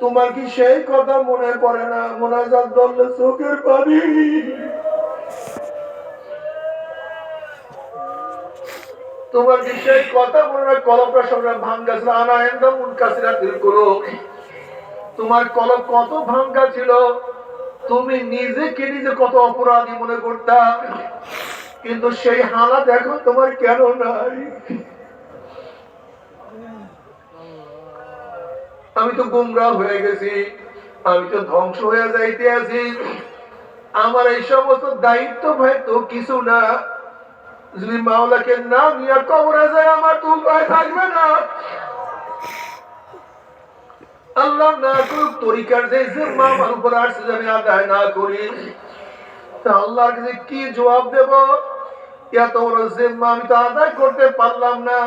তোমার কি সেই কথা মনে পড়ে না? মোনাজাত ধরলে চোখের পানি। তোমার কি সেই কথা মনে হয় কলপটা সঙ্গে ভাঙ্গা ছিল একদম উনকাশিরা করো তোমার কলম কত ভাঙ্গা ছিল? তুমি নিজেকে নিজে কত অপরাধী মনে করতা? কিন্তু সেই হালাত এখন তোমার কেন নাই? আমি তো গুমরা হয়ে গেছি, আমি তো ধ্বংস হয়ে যাইতে আছি। আমার এই সমস্ত দায়িত্ব ভাই তো কিছু না। যদি মাওলাকে না নিয়ে কবরে যায়, আমার তো উপায় থাকবে না। আল্লাহ না করুক, তরিকার যে আসছে আমি আদায় না করি। তা আল্লাহর কাছে কি জবাব দেব? এত বড় আমি তো আদায় করতে পারলাম না।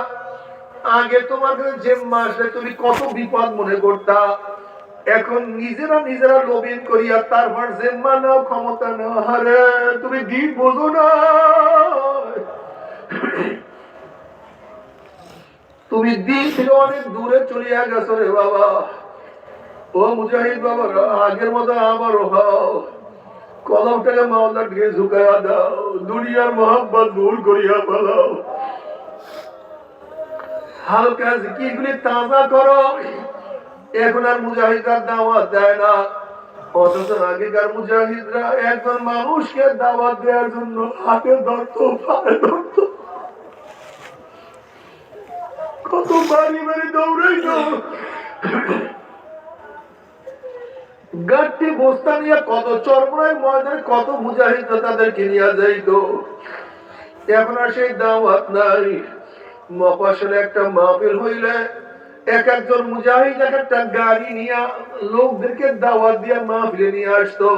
আগে তোমার কাছে জিম্মা আসলে তুমি কত বিপদ মনে করতা? এখন নিজেরা নিজেরা লবিন করিয়া তারপর জিম্মা নাও, ক্ষমতা নাও। আরে, তুমি দিন বোঝো না। তুমি দিন থেকে অনেক দূরে চলিয়া গেছো রে বাবা। ও মুজাহিদ বাবা, আগের মতো আবারও হও। কলমটাকে মাওলার দিকে ঝুঁকাইয়া দাও। দুনিয়ার মোহাম্মত দূর করিয়া পালাও হালকা জিকিরগুলি তাজা করো। এখন আর মুজাহিদরা দাওয়াত দেয় না। অথচ আগেকার মুজাহিদরা একজন মানুষকে দাওয়াত দেওয়ার জন্য হাতে ধরত, পায়ে ধরত। কত বাড়ি বাড়ি দৌড়াইতো। গাড়টি বস্তা নিয়ে কত চরমরাই ময়দানে কত মুজাহিদ তাদেরকে নিয়ে যাইতো। এখন আর সেই দাওয়াত নাই। মফাসলে একটা মাহফিল হইলে এক একজন মুজাহিদ এক একটা গাড়ি নিয়ে লোকদেরকে দাওয়াত দিয়ে মাহফিলে নিয়ে আসতো।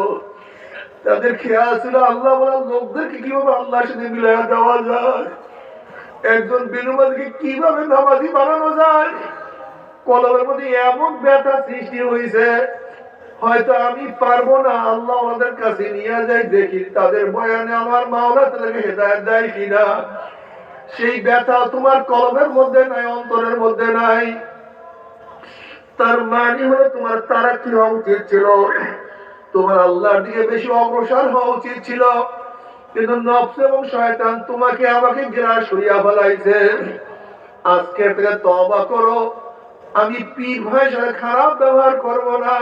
তাদের খেয়াল ছিল আল্লাহ বলা লোকদেরকে কীভাবে আল্লাহর সাথে মিলাইয়া দেওয়া যায়? একজন বিনুমাদিকে কীভাবে নামাজি বানানো যায়? কলমের মধ্যে এমন ব্যথা সৃষ্টি হয়েছে হয়তো আমি পারব না, আল্লাহ আমাদের কাছে নিয়ে যাই, দেখি তাদের বয়ানে আমার মাওলা তাদেরকে হেদায়ত দেয় কিনা। সেই ব্যথা তোমার কলমের মধ্যে নাই, অন্তরের মধ্যে নাই। তার মানে হলো তোমার তারা কি হওয়া উচিত ছিল। তোমার আল্লাহর দিকে বেশি অগ্রসর হওয়া উচিত ছিল। কিন্তু নফস এবং শয়তান তোমাকে আমাকে গ্রাস করিয়া ফেলাইছে। আজকে থেকে তবা করো। আমি পীর ভাইয়ের সাথে খারাপ ব্যবহার করব না।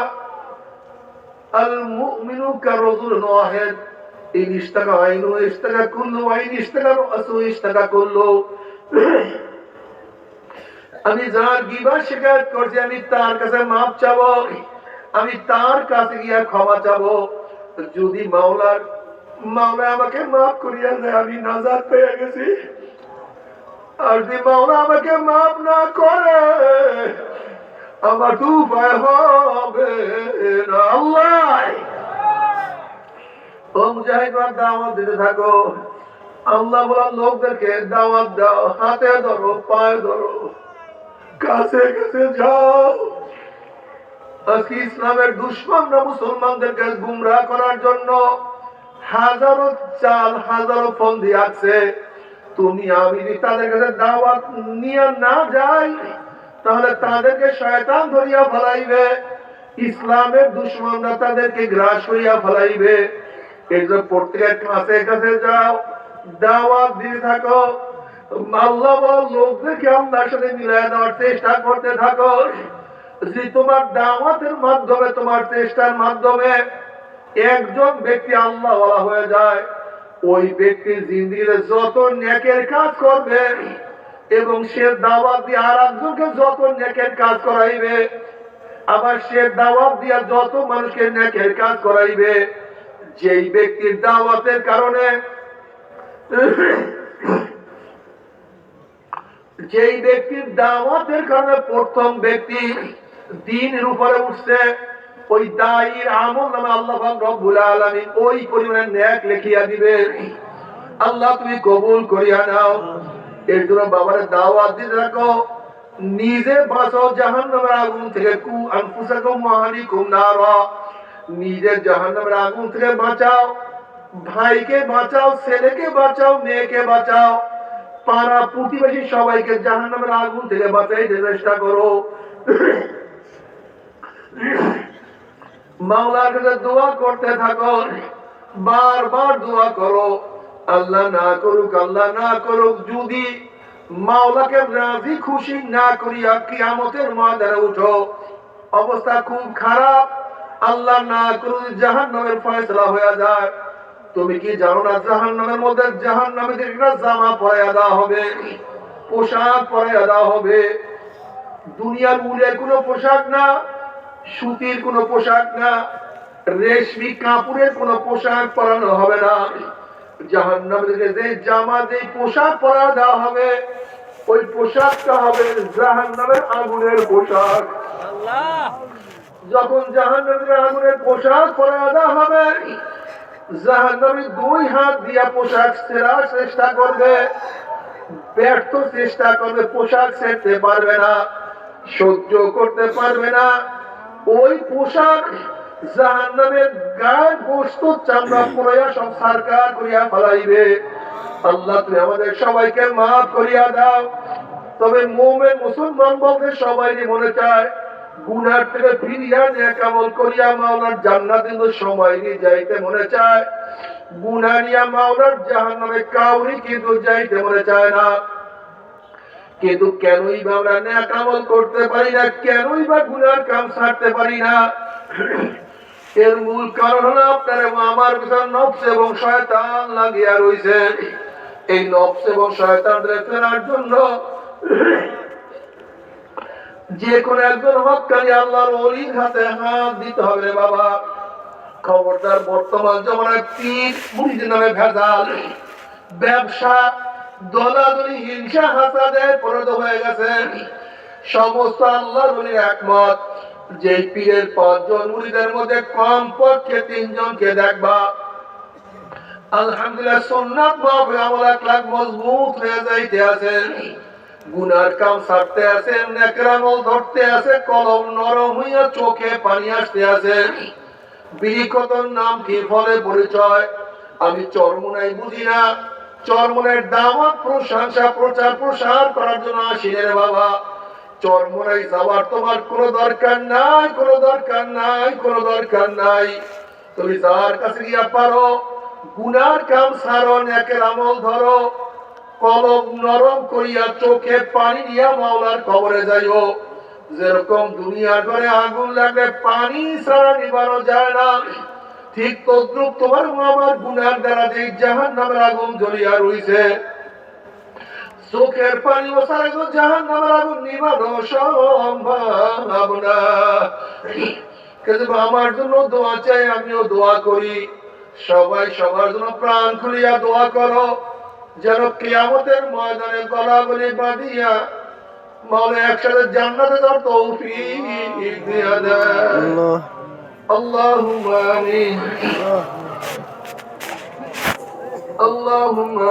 আল মুমিনু কারজুল ওয়াহিদ। ইন ইশতাকা আইনু ইশতাকা কুল্লু আইন ইশতাকা রাসু ইশতাকা কুল্লু আমি যার গিবা শিকায়ত করছি, আমি তার কাছে মাপ চাবো, আমি তার কাছে গিয়া ক্ষমা চাবো। যদি মাওলার, মাওলা আমাকে মাফ করিয়া দেয়, আমি নাজাদ পেয়ে গেছি। আর যদি মাওলা আমাকে মাফ না করে, আমার তো উপায় হবে আল্লাহ! ও মুজাহিদ দাওয়াত দিতে থাকো। আল্লাহ লোকদেরকে দাওয়াত দাও, হাতে ধরো, পায়ে ধরো। কাছে কাছে যাও। আজকে ইসলামের দুশ্মনরা মুসলমানদেরকে গুমরাহ করার জন্য হাজারো চাল, হাজারো ফন্দি আছে তুমি আমি তাদের কাছে দাওয়াত নিয়ে না যাই, তাহলে তাদেরকে শয়তান ধরিয়া ফেলাইবে। ইসলামের দুশ্মনরা তাদেরকে গ্রাস করিয়া ফেলাইবে। এই জন্য প্রত্যেকের কাছে কাছে যাও, দাওয়াত দিয়ে থাকো। আল্লাহ লোকদেরকে আল্লাহর সাথে মিলাই দেওয়ার চেষ্টা করতে থাকো। যে তোমার দাওয়াতের মাধ্যমে, তোমার চেষ্টার মাধ্যমে একজন ব্যক্তি আল্লাহ হয়ে যায়। ওই ব্যক্তি জিন্দিগিতে যত নেকের কাজ করবে এবং সে দাওয়াত দিয়ে আর একজনকে যত নেকের কাজ করাইবে, আবার সে দাওয়াত দিয়া যত মানুষকে নেকের কাজ করাইবে যেই ব্যক্তির দাওয়াতের কারণে, যেই ব্যক্তির দাওয়াতের কারণে প্রথম ব্যক্তি দিনের উপরে উঠছে, ওই দায়ীর আমল নামে আল্লাহ রব্বুল আলামিন ওই পরিমাণে ন্যাক লিখিয়া দিবে। আল্লাহ, তুমি কবুল করিয়া নাও। এর জন্য বাবার দাওয়াত দিতে রাখো নিজে বাঁচো জাহান্নামের আগুন থেকে। কু আনফুসাকুম আহলিকুম নারা। নিজে জাহান্নামের আগুন থেকে বাঁচাও, ভাইকে বাঁচাও, ছেলেকে বাঁচাও, মেয়েকে বাঁচাও। পাড়া প্রতিবেশী সবাইকে জাহান্নামের আগুন থেকে বাঁচাইতে চেষ্টা করো। মাওলার কাছে দোয়া করতে থাকো, বারবার দোয়া করো। আল্লাহ না করুক, আল্লাহ না করুক, যদি মাওলাকে রাজি খুশি না করিয়া কিয়ামতের ময়দানে উঠো, অবস্থা খুব খারাপ। আল্লাহ না করুক জাহান নামের ফয়সলা হয়ে যায়। তুমি কি জানো না জাহান নামের মধ্যে জাহান নামে জামা পরে দেওয়া হবে? পোশাক পরে দেওয়া হবে। দুনিয়ার উলের কোনো পোশাক না, সুতির কোনো পোশাক না, রেশমি কাপড়ের কোনো পোশাক পরানো হবে না। জাহান নামের যে জামা, যে পোশাক পরা দেওয়া হবে, ওই পোশাকটা হবে জাহান নামের আগুনের পোশাক। যখন জাহান নামের আগুনের পোশাক পরা দেওয়া হবে জাহান নামে দুই হাত দিয়া পোশাক সেরার চেষ্টা করবে। ব্যর্থ চেষ্টা করবে পোশাক সেরতে পারবে না, সহ্য করতে পারবে না। ওই পোশাক জাহান নামের গায়ে বস্তু চামড়া পুরাইয়া সব সারকার করিয়া ফেলাইবে। আল্লাহ, তুমি আমাদের সবাইকে মাফ করিয়া দাও। তবে মোমেন মুসলমান বলতে সবাই মনে চায় গুনার থেকে ফিরিয়া যে কেমন করিয়া মাওলার জান্নাত কিন্তু সময় নিয়ে যাইতে মনে চায়। গুনা নিয়া জাহান নামে কাউরি কিন্তু যাইতে মনে চায় না। কিন্তু কেনই বা আমরা ন্যাক আমল করতে পারি না, কেনই বা গুনার কাম ছাড়তে পারি না। এর মূল কারণ হলো আপনার এবং আমার পিছনে নফস এবং শয়তান লাগিয়া রইছে। এই নফস এবং শয়তানদের ফেরার জন্য যে কোনো একজন হকানি আল্লাহর অলির হাতে হাত দিতে হবে রে বাবা। খবরদার বর্তমান জমানায় পীর মুড়িদের নামে ভেজাল। ব্যবসা দলাদলি, হিংসা, হাসাদে পরিণত হয়ে গেছে। সমস্ত আল্লাহর অলির একমত, যে পীরের পাঁচজন মুড়িদের মধ্যে কম পক্ষে তিনজনকে দেখবা। আলহামদুলিল্লাহ সোননাথ মহাপুর আমল এক লাখ মজবুত হয়ে যাইতে আছেন গুনার কাম ছাড়তে আছে নেকরামল ধরতে আছে কলম নরম হইয়া চোখে পানি আসতে আছে। বিলিকতর নাম কি ফলে পরিচয়? আমি চরমুনাই বুঝি না। চরমুনের দাওয়াত প্রশংসা প্রচার প্রসার করার জন্য আসি রে বাবা। চরমুনাই যাওয়ার তোমার কোনো দরকার নাই কোনো দরকার নাই কোনো দরকার নাই। তুমি যার কাছে গিয়া পারো গুনার কাম সারো নেকের আমল ধরো। কলম নরম করিয়া চোখে পানি নিয়া মাওলার কবরে যাইও। যেরকম দুনিয়ার ঘরে আগুন লাগলে পানি ছাড়া নিবানো যায় না। ঠিক তদ্রুপ তোমার ও আমার গুনার দ্বারা যে জাহান নামের আগুন জ্বলিয়া রইছে। চোখের পানি ও সারা জাহান নামের আগুন নিবানো সম্ভব না। কিন্তু আমার জন্য দোয়া চাই, আমিও দোয়া করি। সবাই সবার জন্য প্রাণ খুলিয়া দোয়া করো। যেন কিয়ামতের ময়দানে গলা বলে বাঁধিয়া মাওলা একসাথে জান্নাতে তার তৌফিক দিয়া দেয়। আল্লাহুম্মা আমিন। আল্লাহুম্মা